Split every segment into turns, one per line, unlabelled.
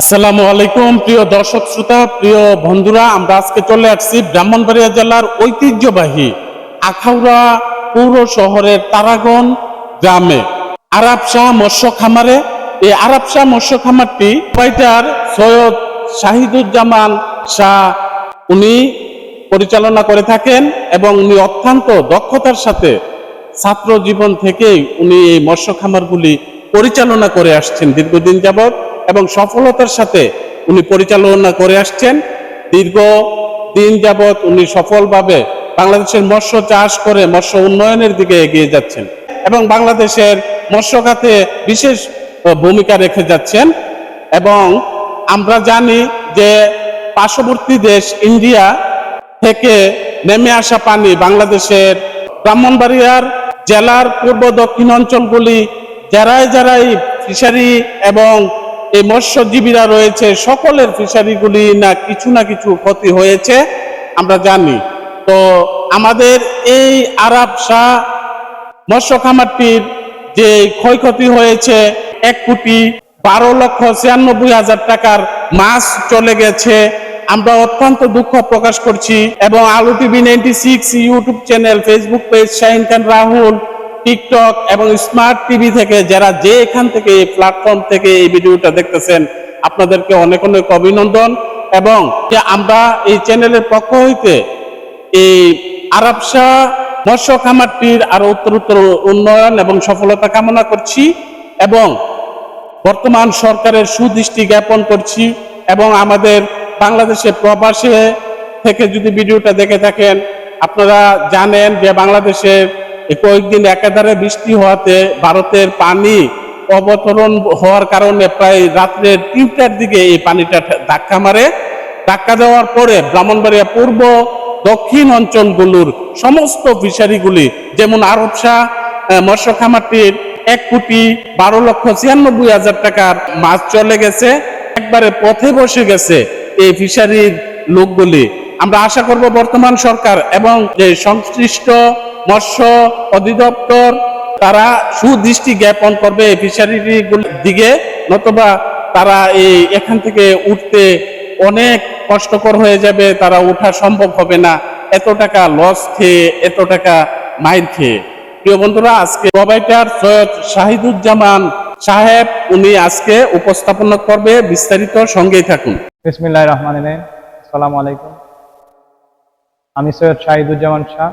আসসালামু আলাইকুম, প্রিয় দর্শক শ্রোতা, প্রিয় বন্ধুরা, আমরা আজকে চলে আসছি ব্রাহ্মণবাড়িয়া জেলার ঐতিহ্যবাহী আখাউড়া পৌর শহরের তারাগন গ্রামে। আরব শাহ মৎস্য খামারে, এই আরব শাহ মৎস্য খামারটি ফাইটার সৈয়দ শাহিদুজ্জামান শাহ, উনি পরিচালনা করে থাকেন এবং উনি অত্যন্ত দক্ষতার সাথে ছাত্র জীবন থেকেই উনি এই মৎস্য খামারগুলি পরিচালনা করে আসছেন দীর্ঘদিন যাবৎ। এবং সফলতার সাথে উনি পরিচালনা করে আসছেন। দীর্ঘ দিন যাবৎ উনি সফলভাবে বাংলাদেশের মৎস্য চাষ করে মৎস্য উন্নয়নের দিকে এগিয়ে যাচ্ছেন এবং বাংলাদেশের মৎস্য খাতে বিশেষ ভূমিকা রেখে যাচ্ছেন এবং আমরা জানি যে পার্শ্ববর্তী দেশ ইন্ডিয়া থেকে নেমে আসা পানি বাংলাদেশের ব্রাহ্মণবাড়িয়ার জেলার পূর্ব দক্ষিণ অঞ্চলগুলি যারাই যারাই ফিশারি এবং এই মৎস্যজীবীরা রয়েছে, সকলের ফিশারিগুলি না কিছু না কিছু ক্ষতি হয়েছে, আমরা জানি। তো আমাদের এই আরব শাহ মৎস্য খামারটির যে ক্ষয়ক্ষতি হয়েছে, এক কোটি বারো লক্ষ ছিয়ানব্বই হাজার টাকার মাছ চলে গেছে। আমরা অত্যন্ত দুঃখ প্রকাশ করছি এবং Alu TV ninety six YouTube channel Facebook page Shahin Khan, Rahul TikTok এবং স্মার্ট টিভি থেকে যারা যে এখান থেকে এই প্ল্যাটফর্ম থেকে এই ভিডিওটা দেখতেছেন, আপনাদেরকে অনেক অনেক অভিনন্দন এবং যে আমরা এই চ্যানেলের পক্ষ হইতে এই আরব শাহ মৎস্য খামারটির আরও উত্তরোত্তর উন্নয়ন এবং সফলতা কামনা করছি এবং বর্তমান সরকারের সুদৃষ্টি জ্ঞাপন করছি এবং আমাদের বাংলাদেশে প্রবাসে থেকে যদি ভিডিওটা দেখে থাকেন, আপনারা জানেন যে বাংলাদেশের কয়েকদিন একাধারে বৃষ্টি হওয়াতে ভারতের পানি অবতরণ হওয়ার কারণে প্রায় রাত্রের তিনটার দিকে এই পানিটা ধাক্কা মারে। ধাক্কা দেওয়ার পরে ব্রাহ্মণবাড়িয়া পূর্ব দক্ষিণ অঞ্চলগুলোর সমস্ত ফিশারিগুলি যেমন আরব শাহ আহ, মৎস্য খামারটির এক কোটি বারো লক্ষ ছিয়ানব্বই হাজার টাকার মাছ চলে গেছে একবারে পথে বসে গেছে এই ফিশারির লোকগুলি। আমরা আশা করব বর্তমান সরকার এবং যে সংশ্লিষ্ট মৎস্য অধিদপ্তর, তারা সুদৃষ্টি জ্ঞাপন করবে ফিশারিগুলির দিকে, নতুবা তারা এই এখান থেকে উঠতে অনেক কষ্টকর হয়ে যাবে, তারা ওঠা সম্ভব হবে না। এত টাকা লস খেয়ে, এত টাকা মাইর খেয়ে। প্রিয় বন্ধুরা, আজকে প্রোভাইডার সৈয়দ শাহিদুজ্জামান সাহেব, উনি আজকে উপস্থাপন করবে, বিস্তারিত সঙ্গেই থাকুন।
বিসমিল্লাহ রহমান আসসালামু আলাইকুম। আমি সৈয়দ শাহিদুজ্জামান শাহ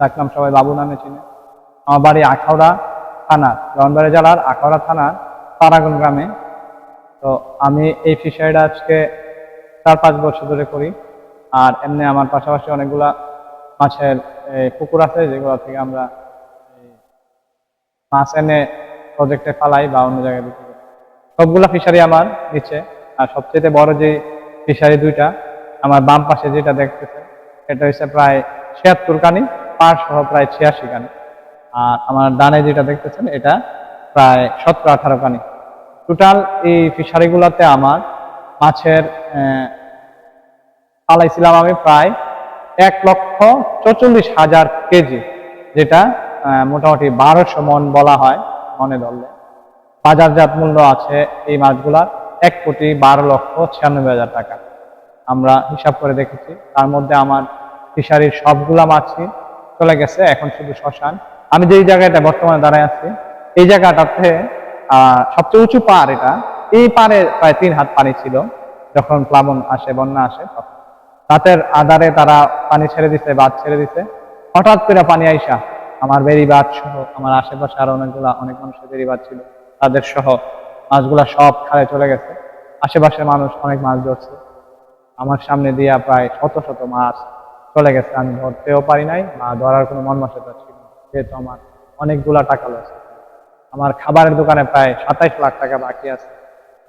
ডাকলাম সবাই বাবু নামে চিনে। আমার বাড়ি আখাউড়া থানা রনবাড়ি জেলার আখাউড়া থানার তারাগন গ্রামে। তো আমি এই ফিশারিটা আজকে চার পাঁচ বছর ধরে করি। আর এমনি আমার পাশাপাশি অনেকগুলা মাছের পুকুর আছে যেগুলো থেকে আমরা মাছ এনে প্রজেক্টে ফালাই বা অন্য জায়গায় বিক্রি করি। সবগুলা ফিশারি আমার নিচে। আর সবচেয়ে বড় যে ফিশারি দুইটা, আমার বাম পাশে যেটা দেখতেছে এটা হচ্ছে প্রায় ছিয়াত্তর কানি। পার সহ প্রায় ছিয়াশি কানি আর আমার ডানে যেটা দেখতেছেন, এটা প্রায় সতেরো আঠারো কানি টোটাল এই ফিশারিগুলোতে আমার মাছের পালাইছিলাম আমি প্রায় এক লক্ষ চৌচল্লিশ হাজার কেজি, যেটা মোটামুটি বারোশো মন বলা হয় মনে ধরলে। বাজারজাত মূল্য আছে এই মাছগুলার এক কোটি বারো লক্ষ ছিয়ানব্বই হাজার টাকা। আমরা হিসাব করে দেখেছি, তার মধ্যে আমার ফিশারির সবগুলা মাছই চলে গেছে, এখন শুধু শ্মশান। আমি যেই জায়গাটা বর্তমানে দাঁড়ায় আছি, এই জায়গাটাতে সবচেয়ে উঁচু পার এটা। এই পারে প্রায় তিন হাত পানি ছিল। যখন প্লাবন আসে, বন্যা আসে রাতের আধারে তারা পানি ছেড়ে দিছে বাদ ছেড়ে দিছে। হঠাৎ করে পানি আইসা, আমার বেরিবাদ সহ, আমার আশেপাশে আরও অনেকগুলা, অনেক মানুষের বেরিবাদ ছিল, তাদের সহ মাছগুলা সব খালে চলে গেছে। আশেপাশের মানুষ অনেক মাছ ধরছে। আমার সামনে দিয়া প্রায় শত শত মাছ চলে গেছে, আমি ধরতেও পারি নাই বা ধরার কোনো মন ছিল। যেহেতু আমার অনেকগুলা টাকা লস। আমার খাবারের দোকানে প্রায় সাতাইশ লাখ টাকা বাকি আছে।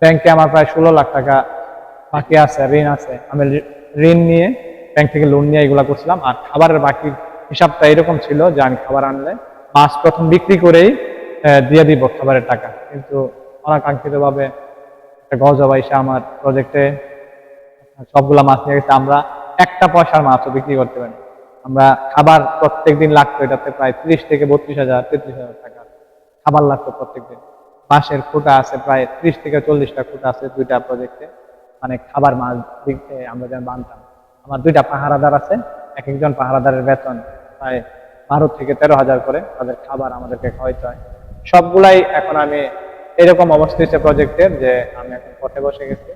ব্যাংকে আমার প্রায় ষোলো লাখ টাকা বাকি আছে, ঋণ আছে। আমি ঋণ নিয়ে ব্যাংক থেকে লোন নিয়ে এগুলা করছিলাম। আর খাবারের বাকি হিসাবটা এরকম ছিল যে আমি খাবার আনলে মাছ প্রথম বিক্রি করেই দিয়ে দিব খাবারের টাকা। কিন্তু অনাকাঙ্ক্ষিতভাবে একটা গজবা আমার প্রজেক্টে সবগুলা মাছ নিয়ে গেছে। আমরা একটা পয়সার মাছও বিক্রি করতে পারি। আমরা খাবার প্রত্যেক দিন লাগতো এটাতে প্রায় ত্রিশ থেকে বত্রিশ হাজার, তেত্রিশ হাজার টাকা। খাবার লাগতো প্রত্যেক দিন বাঁশের খুঁটা আছে প্রায় ত্রিশ থেকে চল্লিশটা খুঁটা আছে দুইটা প্রজেক্টে মানে খাবার মাছ আমরা যেন বানতাম। আমার দুইটা পাহারাদার আছে এক একজন পাহারাদারের বেতন প্রায় বারো থেকে তেরো হাজার করে তাদের খাবার আমাদেরকে খাওয়াইতে হয়। সবগুলাই এখন আমি এরকম অবস্থা হচ্ছে প্রজেক্টের যে আমি এখন পথে বসে গেছি।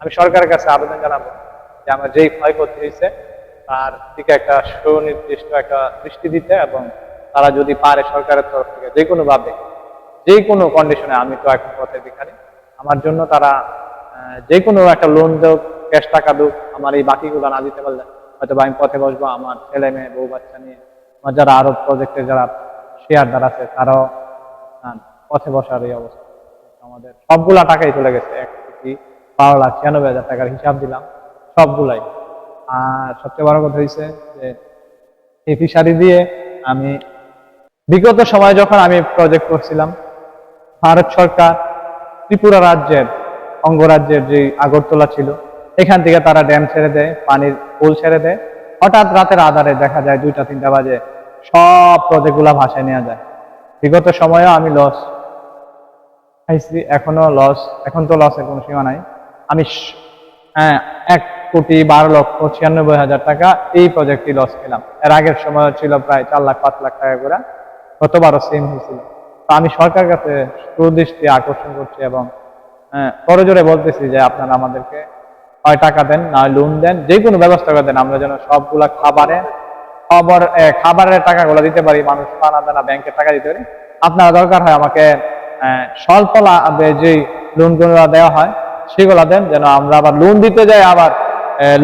আমি সরকারের কাছে আবেদন জানাব। যে আমার যেই ক্ষয়ক্ষতি হয়েছে, তার দিকে একটা সুনির্দিষ্ট একটা দৃষ্টি দিতে এবং তারা যদি পারে সরকারের তরফ থেকে যে কোনো ভাবে, যে কোনো কন্ডিশনে আমি তো এখন পথের ভিখারি। আমার জন্য তারা যে কোনো একটা লোন দেওক ক্যাশ টাকা দেওক আমার এই বাকিগুলো না দিতে পারলে হয়তো আমি পথে বসবো, আমার ছেলে মেয়ে, বউ বাচ্চা নিয়ে, আমার যারা আরও প্রজেক্টের যারা শেয়ার শেয়ারদার আছে, তারাও পথে বসার এই অবস্থা। আমাদের সবগুলা টাকাই চলে গেছে, এক কোটি বারো লাখ ছিয়ানব্বই হাজার টাকার হিসাব দিলাম। সবগুলাই। আর সবচেয়ে বড় কথা হয়েছে যে এই ফিশারি দিয়ে আমি, বিগত সময় যখন আমি প্রজেক্ট করছিলাম, ভারত সরকার ত্রিপুরা রাজ্যের, অঙ্গরাজ্যের যে আগরতলা ছিল, এখান থেকে তারা ড্যাম ছেড়ে দেয়, পানির পুল ছেড়ে দেয়। হঠাৎ রাতের আধারে দেখা যায় দুইটা, তিনটা বাজে, সব প্রজেক্টগুলা ভাসায় নেওয়া যায়। বিগত সময়েও আমি লস খাইছি এখনও লস এখন তো লসের কোনো সীমা নাই। আমি হ্যাঁ এক কোটি বারো লক্ষ ছিয়ানব্বই হাজার টাকা এই প্রজেক্টটি লস খেলাম এর আগের সময় ছিল প্রায় চার লাখ পাঁচ লাখ টাকা করে। গতবারও সেম হয়েছিল। তো আমি সরকার কাছে সুদৃষ্টি আকর্ষণ করছি এবং হ্যাঁ, করজোরে বলতেছি যে আপনারা আমাদেরকে হয় টাকা দেন না লোন দেন যে কোনো ব্যবস্থা করে দেন। আমরা যেন সবগুলা খাবারে খাবার খাবারের টাকাগুলো দিতে পারি মানুষ পানা দানা ব্যাংকের টাকা দিতে পারি। আপনারা দরকার হয় আমাকে আহ, স্বল্প লাভে যে লোনগুলো দেওয়া হয় সেগুলো দেন যেন আমরা আবার লোন দিতে যাই আবার।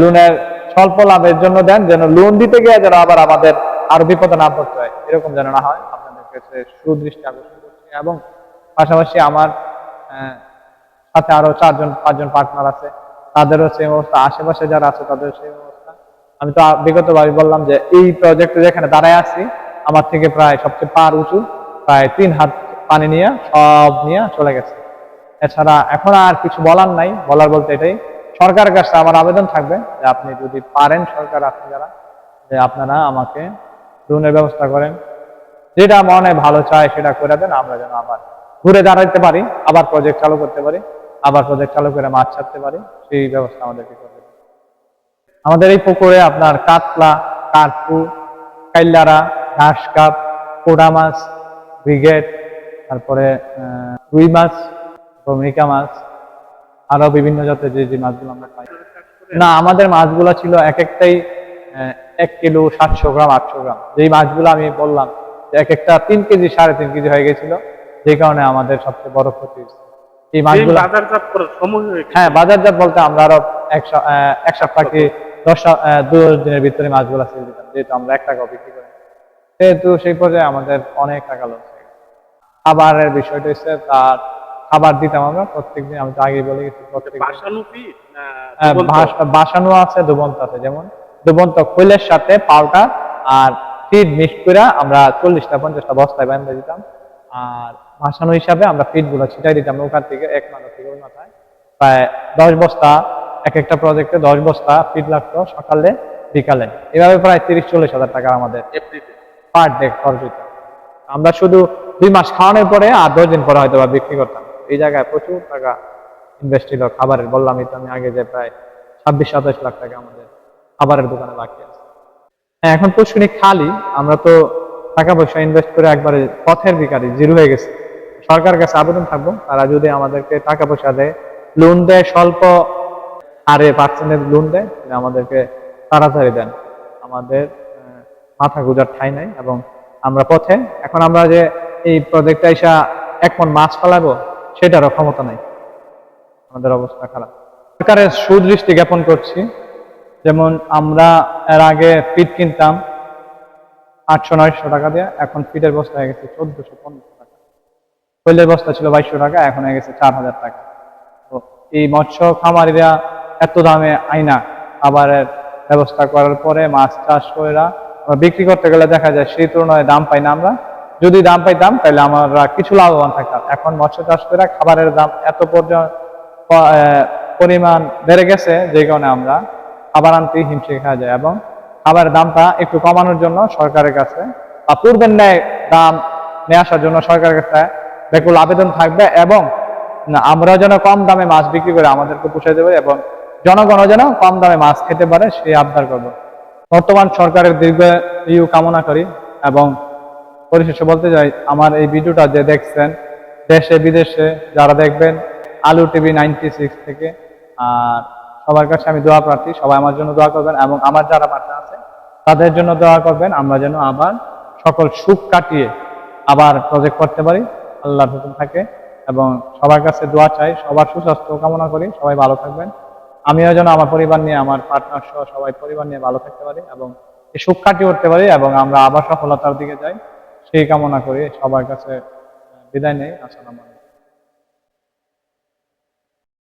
লোনের স্বল্প লাভের জন্য দেন, যেন লোন দিতে গিয়ে যেন আবার আমাদের আরও বিপদে না পড়তে হয়। এরকম যেন না হয়। আপনাদের কাছে সুদৃষ্টি আকর্ষণ করছি এবং পাশাপাশি আমার সাথে আরও চারজন, পাঁচজন পার্টনার আছে। তাদেরও সেই অবস্থা। আশেপাশে যারা আছে তাদের সেই অবস্থা। আমি তো বিগত ভাবে বললাম যে, এই প্রজেক্টে যেখানে দাঁড়ায় আছি, আমার থেকে প্রায় সবচেয়ে পার উঁচু, প্রায় তিন হাত পানি নিয়ে, সব নিয়ে চলে গেছে। এছাড়া এখন আর কিছু বলার নাই। বলার বলতে এটাই সরকারের কাছে আমার আবেদন থাকবে যে আপনি যদি পারেন সরকার, আপনি যারা, যে আপনারা আমাকে লোনের ব্যবস্থা করেন। যেটা মনে ভালো চায় সেটা করে দেন, আমরা যেন আবার ঘুরে দাঁড়াতে পারি, আবার প্রজেক্ট চালু করতে পারি, আবার প্রজেক্ট চালু করে মাছ ছাড়তে পারি, সেই ব্যবস্থা আমাদেরকে করবে আমাদের এই পুকুরে আপনার কাতলা, কার্পু কাইল্লারা ঘাস কাপ, কোডা মাছ, ব্রিগেড, তারপরে রুই মাছ মৃকা মাছ আরও বিভিন্ন জাতের যে যে মাছগুলো আমরা খাই। না আমাদের মাছগুলো ছিল এক একটাই এক কিলো সাতশো গ্রাম আটশো গ্রাম। যেই মাছগুলো আমি বললাম এক একটা তিন কেজি সাড়ে তিন কেজি হয়ে গেছিল যে কারণে আমাদের সবচেয়ে বড় ক্ষতি এই মাছগুলো
হয়ে
বাজারজাত বলতে আমরা আরও এক সপ্তাহ কি দশ দিনের ভিতরে মাছগুলো সেল দিতাম যেহেতু আমরা এক টাকা বিক্রি করি সেহেতু সেই পর্যায়ে আমাদের অনেক টাকা লস খাবারের বিষয়টা হচ্ছে তার খাবার দিতাম আমরা প্রত্যেকদিন আমি তো আগেই বলে গেছি প্রত্যেক
বাসানো
হ্যাঁ, আছে দুবন্ত আছে যেমন দুবন্ত খৈলের সাথে পাউডার আর ফিড মিক্স করে আমরা চল্লিশটা পঞ্চাশটা বস্তায় বেঁধে দিতাম। আর ভাসানো হিসাবে আমরা ফিডগুলো ছিটাই দিতাম নৌকার থেকে এক মাথা থেকে ওই মাথায়। প্রায় দশ বস্তা এক একটা প্রজেক্টে দশ বস্তা ফিড লাগতো সকালে বিকালে। এভাবে প্রায় তিরিশ চল্লিশ হাজার টাকা আমাদের পার ডে খরচ আমরা শুধু দুই মাস খাওয়ানোর পরে আর দশ দিন পরে হয়তো বা বিক্রি করতাম। এই জায়গায় প্রচুর টাকা ইনভেস্ট ছিল। খাবারের বললামই তো আমি আগে যে প্রায় ছাব্বিশ, সাতাশ লাখ টাকা আমাদের খাবারের দোকানে বাকি আছে। হ্যাঁ এখন পুষ্করিণী খালি। আমরা তো টাকা পয়সা ইনভেস্ট করে একবারে পথের বিকারি জিরো হয়ে গেছে। সরকারের কাছে আবেদন থাকব। তারা যদি আমাদেরকে টাকা পয়সা দেয় লোন দেয় স্বল্প হারে পার্সেন্টের লোন দেয় আমাদেরকে তাড়াতাড়ি দেন। আমাদের মাথা গুজার ঠাই নাই এবং আমরা পথে। এখন আমরা যে এই প্রজেক্টটা এসা এক মন মাছ ফেলাবো সেটারও ক্ষমতা নাই। আমাদের অবস্থা খারাপ। সরকারের সুদৃষ্টি জ্ঞাপন করছি। যেমন আমরা এর আগে ফিট কিনতাম আটশো, নয়শো টাকা দিয়ে, এখন ফিটের বস্তা হয়ে গেছে চোদ্দশো পনেরো টাকা। কৈলের বস্তা ছিল বাইশশো টাকা, এখন হয়ে গেছে চার হাজার টাকা। তো এই মৎস্য খামারিরা এত দামে আইনা খাবারের ব্যবস্থা করার পরে মাছ চাষ করে বিক্রি করতে গেলে দেখা যায় সেই তুলনায় দাম পাই না আমরা। যদি দাম পাইতাম, তাহলে আমরা কিছু লাভবান থাকতাম। এখন মৎস্য চাষ করে খাবারের দাম এত পর্যন্ত পরিমাণ বেড়ে গেছে, যে কারণে আমরা খাবার আনতে হিমশিম খাওয়া যায় এবং খাবারের দামটা একটু কমানোর জন্য সরকারের কাছে বা পূর্বের ন্যায় দাম নিয়ে আসার জন্য সরকারের কাছে ব্যাকুল আবেদন থাকবে এবং আমরা যেন কম দামে মাছ বিক্রি করে আমাদেরকে পোষাইতে পারি এবং জনগণও যেন কম দামে মাছ খেতে পারে, সেই আবদার করব। বর্তমান সরকারের দীর্ঘ ইউ কামনা করি এবং পরিশেষে বলতে চাই, আমার এই ভিডিওটা যে দেখছেন, দেশে, বিদেশে যারা দেখবেন, আলু টিভি নাইনটি সিক্স থেকে, আর সবার কাছে আমি দোয়া প্রার্থী, সবাই আমার জন্য দোয়া করবেন এবং আমার যারা পাশে আছে, তাদের জন্য দোয়া করবেন, আমরা যেন আবার সকল সুখ কাটিয়ে আবার প্রজেক্ট করতে পারি, আল্লাহর হুকুম থাকে, এবং সবার কাছে দোয়া চাই, সবার সুস্বাস্থ্য কামনা করি, সবাই ভালো থাকবেন। আমিও যেন আমার পরিবার নিয়ে, আমার পার্টনার সহ সবাই পরিবার নিয়ে ভালো থাকতে পারি, এবং সুখ কাটিয়ে উঠতে পারি, এবং আমরা আবার সফলতার দিকে যাই। সেই কামনা করে সবার কাছে বিদায় নেই। আসসালামু